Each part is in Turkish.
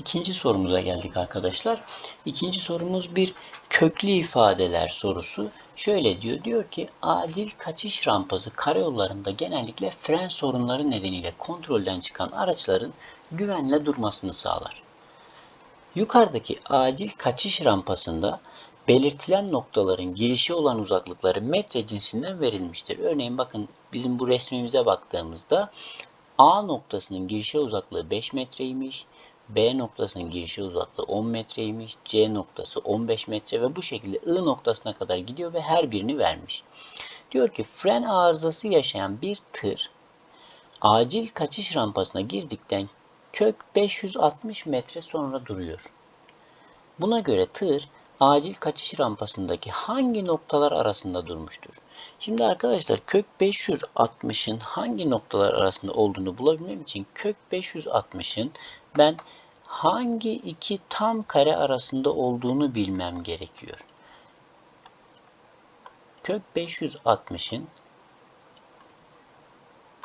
İkinci sorumuza geldik arkadaşlar. İkinci sorumuz bir köklü ifadeler sorusu. Şöyle diyor. Diyor ki acil kaçış rampası karayollarında genellikle fren sorunları nedeniyle kontrolden çıkan araçların güvenle durmasını sağlar. Yukarıdaki acil kaçış rampasında belirtilen noktaların girişi olan uzaklıkları metre cinsinden verilmiştir. Örneğin bakın bizim bu resmimize baktığımızda A noktasının girişe uzaklığı 5 metreymiş. B noktasının girişe uzaklığı 10 metreymiş. C noktası 15 metre ve bu şekilde I noktasına kadar gidiyor ve her birini vermiş. Diyor ki fren arızası yaşayan bir tır acil kaçış rampasına girdikten kök 560 metre sonra duruyor. Buna göre tır acil kaçış rampasındaki hangi noktalar arasında durmuştur? Şimdi arkadaşlar kök 560'ın hangi noktalar arasında olduğunu bulabilmem için kök 560'ın ben hangi iki tam kare arasında olduğunu bilmem gerekiyor. Kök 560'ın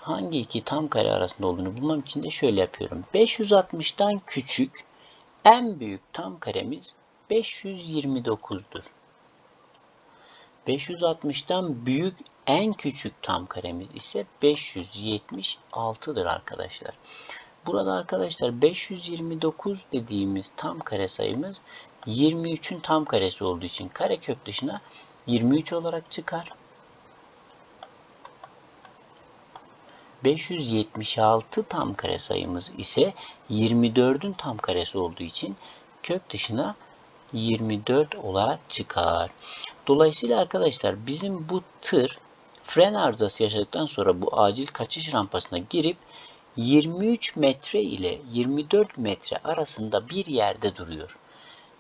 hangi iki tam kare arasında olduğunu bulmam için de şöyle yapıyorum. 560'tan küçük en büyük tam karemiz 529'dur. 560'tan büyük en küçük tam karemiz ise 576'dır arkadaşlar. Burada arkadaşlar 529 dediğimiz tam kare sayımız 23'ün tam karesi olduğu için karekök dışına 23 olarak çıkar. 576 tam kare sayımız ise 24'ün tam karesi olduğu için kök dışına 24 olarak çıkar. Dolayısıyla arkadaşlar bizim bu tır fren arızası yaşadıktan sonra bu acil kaçış rampasına girip 23 metre ile 24 metre arasında bir yerde duruyor.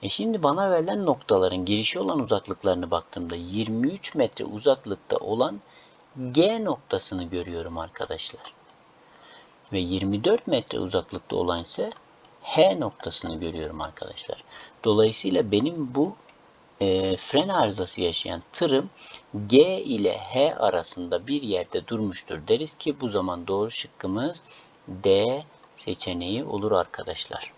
E şimdi bana verilen noktaların girişi olan uzaklıklarını baktığımda 23 metre uzaklıkta olan G noktasını görüyorum arkadaşlar. Ve 24 metre uzaklıkta olan ise H noktasını görüyorum arkadaşlar. Dolayısıyla benim bu e, fren arızası yaşayan tırım G ile H arasında bir yerde durmuştur deriz ki bu zaman doğru şıkkımız D seçeneği olur arkadaşlar.